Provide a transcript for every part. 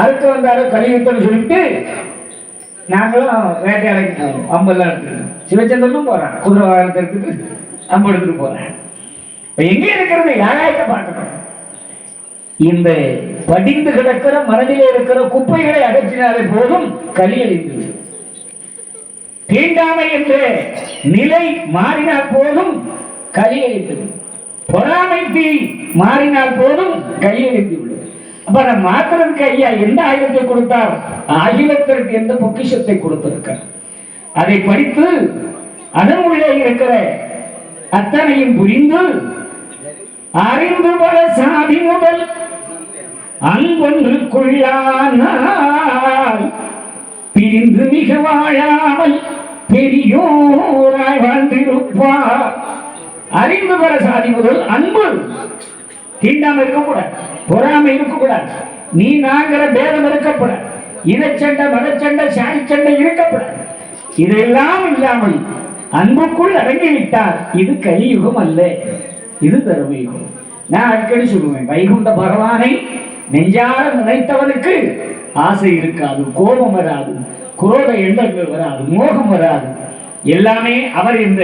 அறுத்து வந்தாலும் கலியுத்தம் சொல்லிட்டு நாங்களும் வேட்டையாடைக்கு போவோம் அம்பெல்லாம் எடுத்துட்டு சிவச்சந்திரனும் போறான். குதிரை வாகனத்தை எடுத்துட்டு அம்பு எடுத்துட்டு போறேன். எங்க இருக்கிறது? யாராயிட்ட பார்க்கணும்? இந்த படிந்து கிடக்கிற மனதிலே இருக்கிற குப்பைகளை அகற்றினாலே போதும் களி அழிந்து. தீண்டாமை என்ற நிலை மாறினால் போதும் களி அழிந்து. பொறாமை தீ மாறினால் போதும் களி அழிந்து. அப்ப அதை மாத்துறதுக்கு ஐயா எந்த ஆயுதத்தை கொடுத்தார்? அகிலத்திற்கு எந்த பொக்கிஷத்தை கொடுத்திருக்கார் அதை படித்து அதன் உள்ளே இருக்கிற அத்தனையும் புரிந்து அறிந்து பல சாதி முதல் அன்பொன்றுக்குள்ளானால் பிரிந்து மிக வாழாமல் பெரியோராய் வாழ்ந்திருப்பார். அறிந்து பல சாதி முதல் அன்பு. தீண்டாம இருக்கக்கூடாது. பொறாமை இருக்கக்கூடாது. நீ நாங்கிற பேதம் இருக்கக்கூடாது. இனச்சண்டை மனச்சண்டை சாதி சண்டை இருக்கக்கூடாது. இதெல்லாம் இல்லாமல் அன்புக்குள் அடங்கிவிட்டார் இது கலியுகம் அல்ல. இது தருமயுகம் நான் அடிக்கடி சொல்லுவேன் வைகுண்ட பகவானை நெஞ்சார நினைத்தவனுக்கு ஆசை இருக்காது கோபம் வராது குரோத எண்ணங்கள் வராது மோகம் வராது. எல்லாமே அவர் என்ற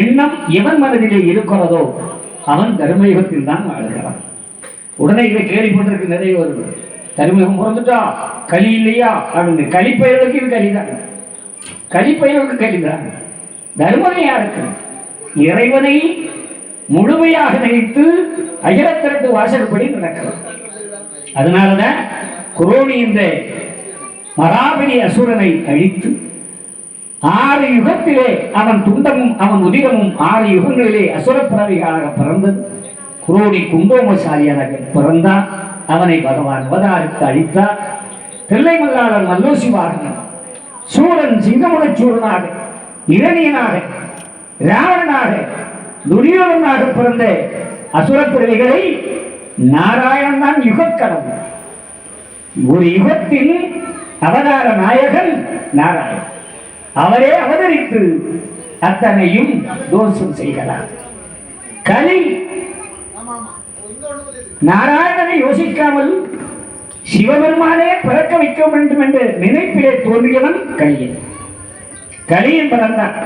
எண்ணம் எவன் மனதிலே இருக்கிறதோ அவன் தர்மயுகத்தில் தான் வாழ்கிறான். உடனே இதை கேள்விப்பட்டிருக்கு நிறைய வருவது தர்மயுகம் பிறந்துட்டா? களி இல்லையா? அப்படின்னு. களிப்பயலுக்கு இது களிதான். களிப்பயலுக்கு களிதான். தர்மம் யாருக்கு? இறைவனை முழுமையாக நினைத்து அகிலத்திரட்டு வாசல்படி நடக்கிறது அதனாலதான் குரோனி இந்த மகாபலி அசுரனை அழித்து ஆறு யுகத்திலே அவன் துண்டமும் அவன் உதிரமும் ஆறு யுகங்களிலே அசுர பிறவிகளாக பிறந்தது குரோடி குண்டோமசாலியாக பிறந்தான். அவனை பகவான் அவதாரித்து அழித்தார். தில்லை மல்லாளர் மல்லோசி வாகனம் சூரன் சிங்கமுனச் சூரனாக இரணியனாக ராவணனாக துரியோதனாக பிறந்த அசுர பிறவிகளை நாராயணன் தான் யுகக்கடவுள். ஒரு யுகத்தின் அவதார நாயகன் நாராயணன். அவரே அவதரித்து அத்தனையும் தோஷம் செய்கிறார். கலி நாராயணனை யோசிக்காமல் சிவபெருமானே பிறக்க வைக்க வேண்டும் என்ற நினைப்பிலே தோன்றியவன் கலியன். கலியன் பிறந்தான்